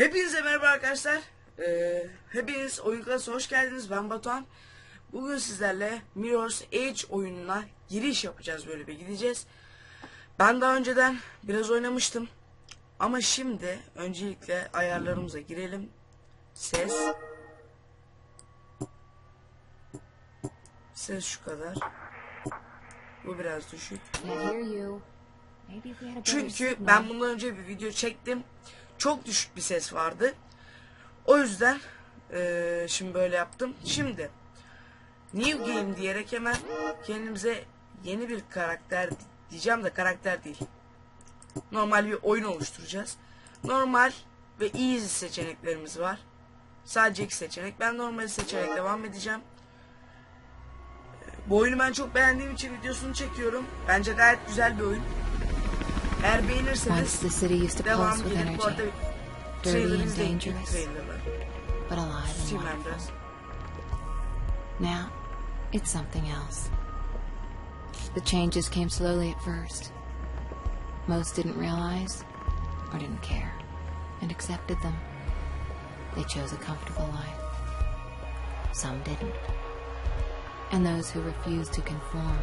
Hepinize merhaba arkadaşlar. Ee, hepiniz oyun klasına hoş geldiniz. Ben Batuhan. Bugün sizlerle Mirror's Edge oyununa giriş yapacağız böyle bir gideceğiz. Ben daha önceden biraz oynamıştım. Ama şimdi öncelikle ayarlarımıza girelim. Ses. Ses şu kadar. Bu biraz düşük. Çünkü ben bundan önce bir video çektim. Çok düşük bir ses vardı. O yüzden eee, şimdi böyle yaptım. Şimdi New Game diyerek hemen kendimize yeni bir karakter diyeceğim de karakter değil. Normal bir oyun oluşturacağız. Normal ve easy seçeneklerimiz var. Sadece iki seçenek. Ben normali seçerek devam edeceğim. Bu oyunu ben çok beğendiğim için videosunu çekiyorum. Bence gayet güzel bir oyun. Once the city used to pulse with gelir. Bu arada energy, dirty and dangerous, but alive and wonderful. Now, it's something else. The changes came slowly at first. Most didn't realize or didn't care and accepted them. They chose a comfortable life. Some didn't. And those who refused to conform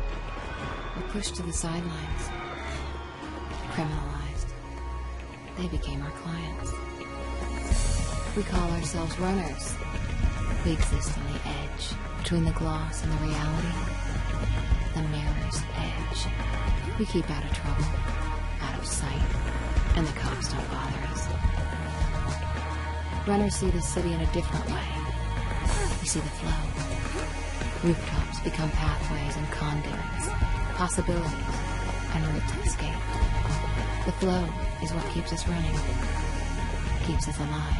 were pushed to the sidelines, criminalized. They became our clients. We call ourselves runners. We exist on the edge between the gloss and the reality. The mirror's edge. We keep out of trouble, out of sight, and the cops don't bother us. Runners see the city in a different way. We see the flow. Rooftops become pathways and conduits, possibilities, and routes escape. The flow is what keeps us running, keeps us alive.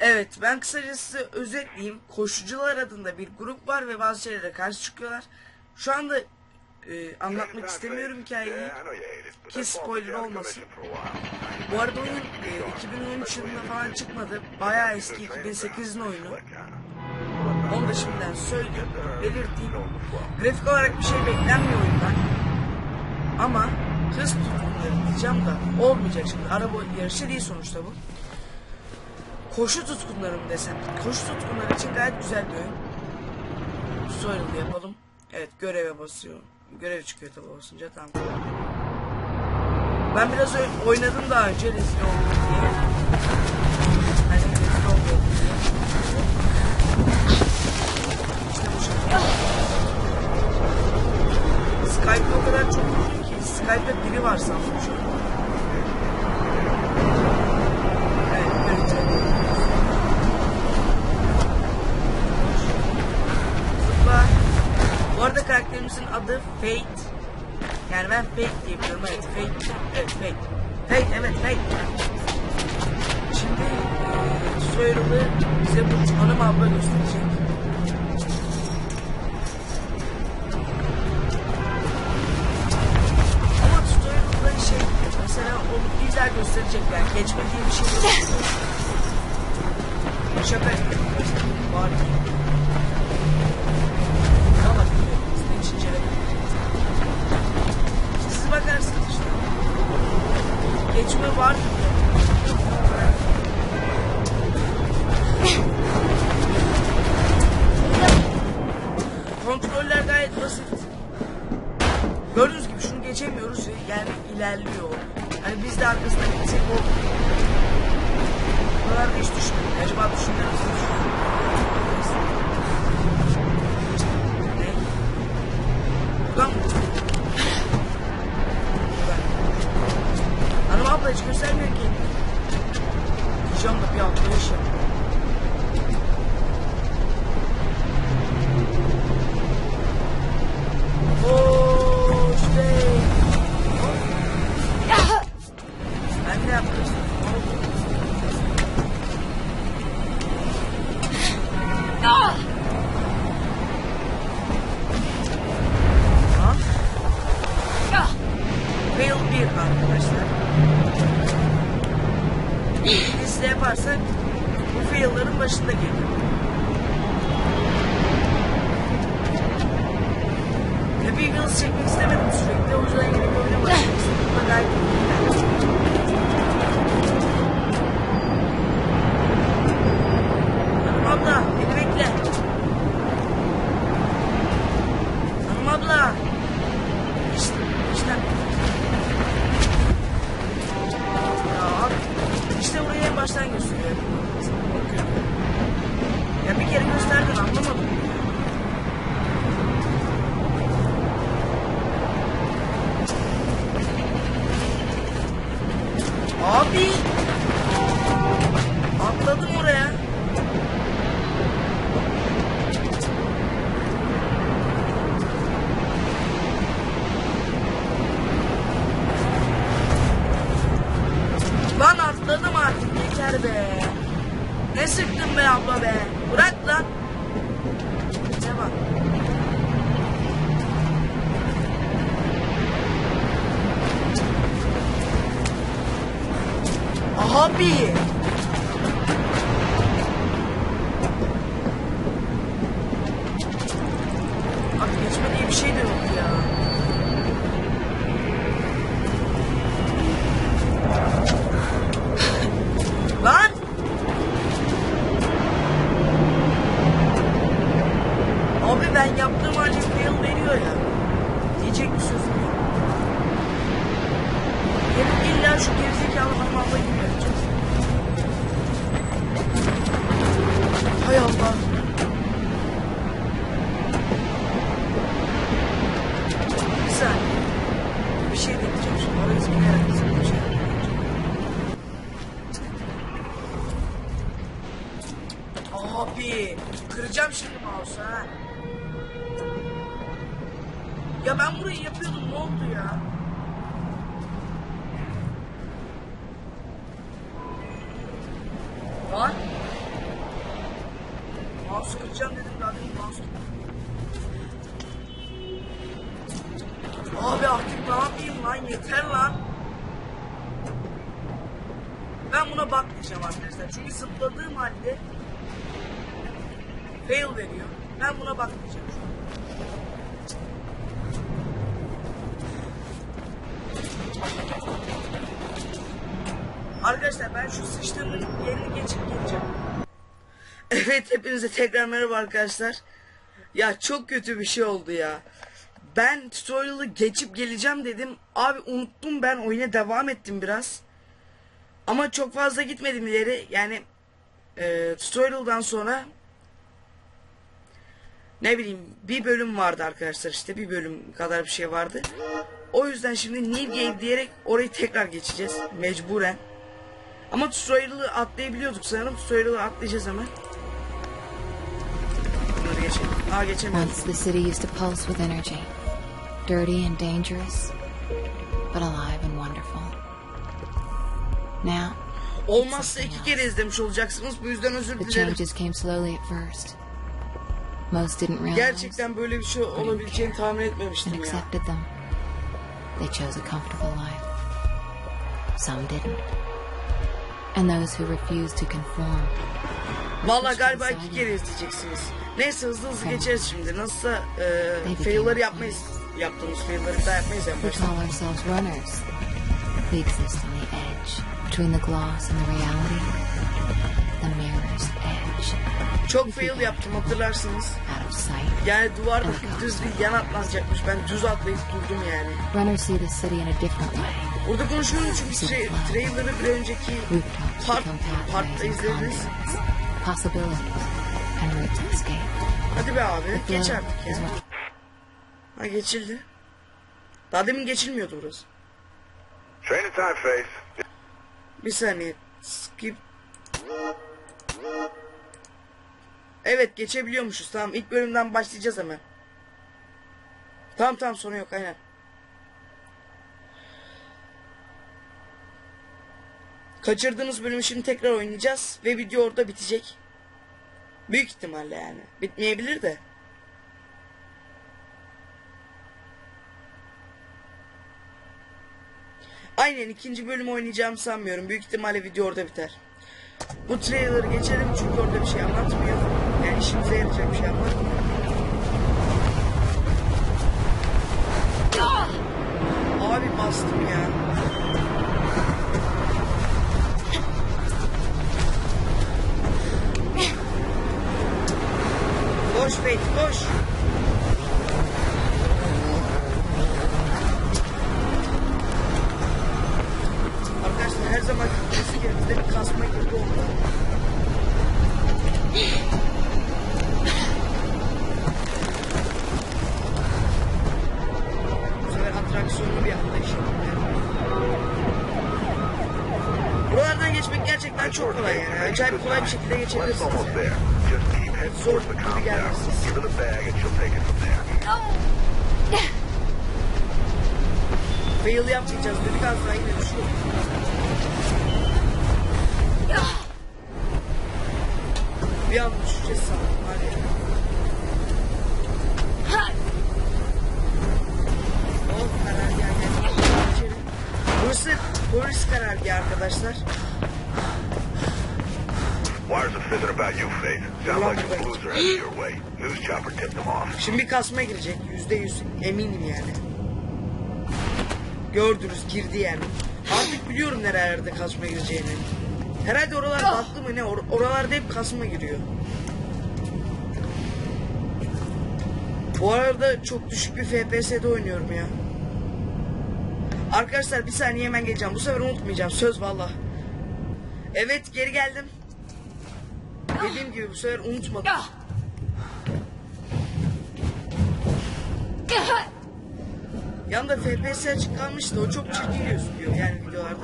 Evet ben kısacası özetleyeyim. Koşucular adında bir grup var ve bazı şeylere karşı çıkıyorlar. Şu anda e, anlatmak istemiyorum hikayeyi. Ki spoiler olmasın. Bu arada oyun e, 2013 yılında falan çıkmadı. Bayağı eski 2008'in oyunu. Onu da şimdiden söyleyeyim, belirteyim. Grafik olarak bir şey beklenmiyor oyundan. Ama hız tutkunları diyeceğim da olmayacak şimdi. Araba yarışı değil sonuçta bu. Koşu tutkunları mı desem? Koşu tutkunları için gayet güzel bir oyun. Tutorial'ı yapalım. Evet göreve basıyor. Görev çıkıyor tabi basınca tamam. Ben biraz oy- oynadım daha önce rezil oldum diye. Hani rezil oldum diye. İşte bu şekilde. Skype'da o kadar çok ki Skype'da biri var sandım şu an. Bu arada karakterimizin adı Fate. Yani ben Fate diye biliyorum. Evet Fate. Evet Fate. Fate evet Fate. Şimdi eee, tutorial'ı bize bu hanım abla gösterecek. Yok. Şaka yapıyorum. Var. Sizin için incelemek. Siz bakarsınız işte. Geçme var. Geçme diye bir şey de kıracağım şimdi mouse'u ha. Ya ben burayı yapıyordum ne oldu ya? Lan. Mouse kıracağım dedim daha demin mouse Abi artık ne yapayım lan yeter lan. Ben buna bakmayacağım arkadaşlar. Çünkü zıpladığım halde fail veriyor. Ben buna bakmayacağım. Arkadaşlar ben şu sıçtığımın yerini geçip geleceğim. Evet hepinize tekrar merhaba arkadaşlar. Ya çok kötü bir şey oldu ya. Ben tutorial'ı geçip geleceğim dedim. Abi unuttum ben oyuna devam ettim biraz. Ama çok fazla gitmedim ileri. Yani e, tutorial'dan sonra ne bileyim bir bölüm vardı arkadaşlar işte bir bölüm kadar bir şey vardı. O yüzden şimdi New Game diyerek orayı tekrar geçeceğiz mecburen. Ama tutorial'ı atlayabiliyorduk sanırım. Tutorial'ı atlayacağız hemen. Bunları geçelim. Aa geçemiyoruz. Once the city used to pulse with energy. Dirty and dangerous, but alive and wonderful. Now, Olmazsa iki kere izlemiş olacaksınız. Bu yüzden özür the dilerim. changes came slowly at first. Most didn't realize Gerçekten böyle bir şey olabileceğini tahmin and etmemiştim ya. accepted them. They chose a comfortable life. Some didn't. And those who refused to conform Valla galiba iki kere izleyeceksiniz. Neyse hızlı hızlı geçeriz şimdi. Nasılsa e, fail'ları yapmayız. Yaptığımız fail'ları daha yapmayız en başta. We exist on the edge, between the gloss and the reality. The mirror's edge, Çok fail yaptım hatırlarsınız. Yani duvarda düz bir yan atlanacakmış. Ben düz atlayıp durdum yani. Runners see the city in a different way. Burada konuşuyorum çünkü tra- trailer'ı bir önceki part, partta izlediniz. Hadi be abi geç artık ya. Ha geçildi. Daha demin geçilmiyordu burası. Train time, Face. Bir saniye. Skip. Evet geçebiliyormuşuz. Tamam ilk bölümden başlayacağız hemen. Tamam tamam sorun yok aynen. Kaçırdığınız bölümü şimdi tekrar oynayacağız ve video orada bitecek. Büyük ihtimalle yani. Bitmeyebilir de. Aynen ikinci bölüm oynayacağımı sanmıyorum. Büyük ihtimalle video orada biter. Bu trailer'ı geçelim çünkü orada bir şey anlatmıyor. Yani işimize yarayacak bir şey anlatmıyor. Abi bastım ya. Koş Fethi koş. Gerektiğinde bir kasma girdi orada. Bu sefer atraksiyonlu bir atlayış yaptı. Buralardan geçmek gerçekten çok kolay yani. Acayip kolay bir şekilde geçebilirsiniz. yani. Zor gibi there. Fail yapmayacağız dedik az daha yine düşüyor. Bir an düşeceğiz sandım var ya. Oh karargah. Burası polis karargahı arkadaşlar. This isn't about you, Faith. Sounds like the blues are headed your way. News chopper tipped them off. Şimdi bir kasma girecek. Yüzde yüz eminim yani. Gördünüz girdi yani. Artık biliyorum nerelerde kasma gireceğini. Herhalde oralar tatlı mı ne? Or- oralarda hep kasma giriyor. Bu arada çok düşük bir FPS'de oynuyorum ya. Arkadaşlar bir saniye hemen geleceğim. Bu sefer unutmayacağım. Söz valla. Evet geri geldim. Dediğim gibi bu sefer unutmadım. Yanında FPS açık kalmıştı. O çok çirkin gözüküyor yani videolarda.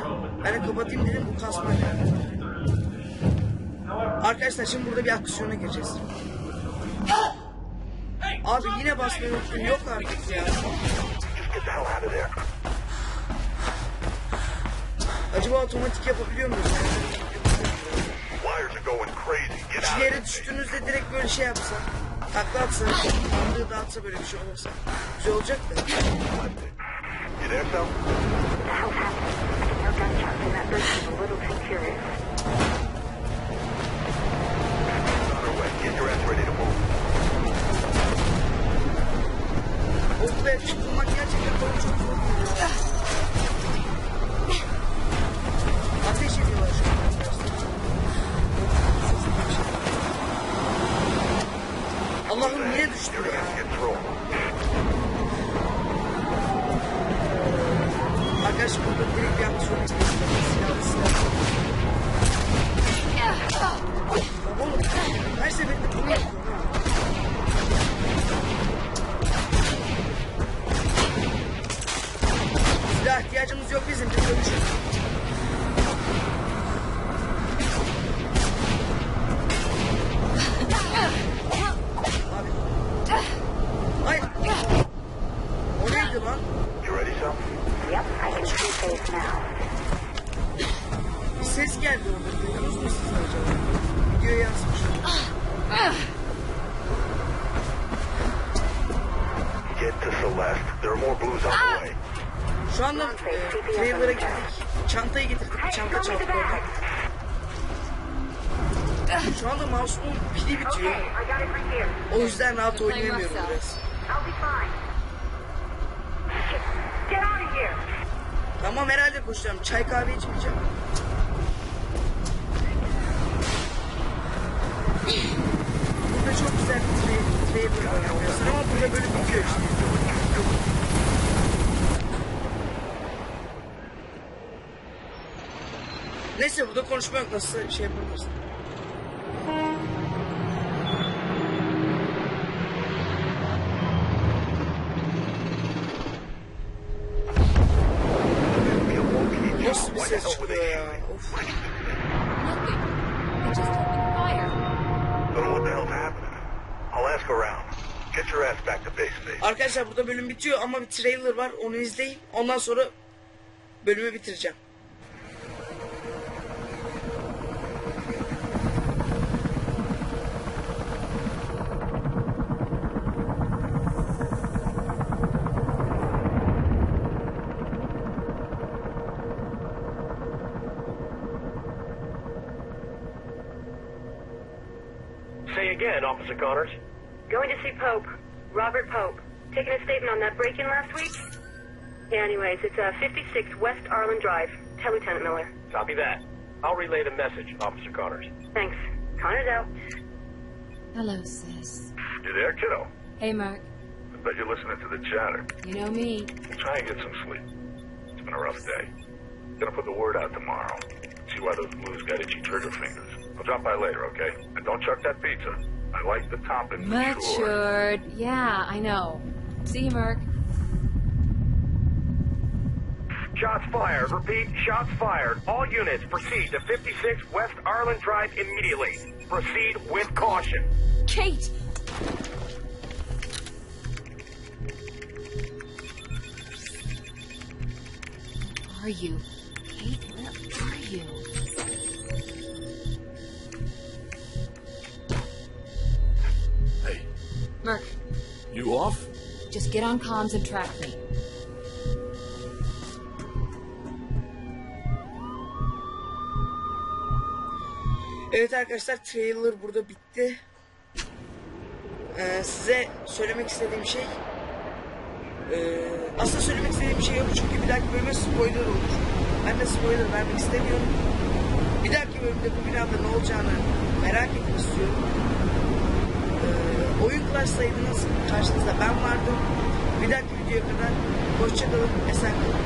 Ben de kapatayım dedim bu kasma. Arkadaşlar şimdi burada bir aksiyona gireceğiz. Abi yine basmayı unuttum. Yok artık ya. Acaba otomatik yapabiliyor muyuz? Out yere düştüğünüzde direkt böyle şey yapsa. Takla atsa. Sandığı dağıtsa böyle bir şey olursa. Güzel olacak da. Way. Şu anda e, trailer'a girdik. Çantayı getirdik. Bir çanta çaldık orada. Şu anda mouse'un pili bitiyor. O yüzden rahat oynayamıyorum biraz. Tamam herhalde koşacağım. Çay kahve içmeyeceğim. Burada çok güzel bir tra- trailer var ama burada böyle bitiyor işte. Neyse burada konuşma yok nasıl şey yapabiliriz. Arkadaşlar burada bölüm bitiyor ama bir trailer var onu izleyin. Ondan sonra bölümü bitireceğim. Say again, Officer Connors. Going to see Pope. Robert Pope. Taking a statement on that break-in last week? Yeah, anyways, it's uh, 56 West Arlen Drive. Tell Lieutenant Miller. Copy that. I'll relay the message, Officer Connors. Thanks. Connor's out. Hello, sis. You there, kiddo? Hey, Mark. I bet you're listening to the chatter. You know me. We'll try and get some sleep. It's been a rough day. Gonna put the word out tomorrow. See why those blues got itchy trigger fingers. I'll drop by later, okay? And don't chuck that pizza. I like the toppings. sure. Matured. Yeah, I know. See you, Mark. Shots fired. Repeat, shots fired. All units proceed to 56 West Arlen Drive immediately. Proceed with caution. Kate! Where are you? You off? just get on comms and track me. Evet arkadaşlar trailer burada bitti. Ee, size söylemek istediğim şey ee, aslında söylemek istediğim şey yok çünkü bir dahaki bölüme spoiler olur. Ben de spoiler vermek istemiyorum. Bir dahaki bölümde bu binada ne olacağını merak etmek istiyorum. Ee, oyun klassaydınız karşınızda ben vardım. Bir dahaki videoya kadar hoşçakalın, esen kalın.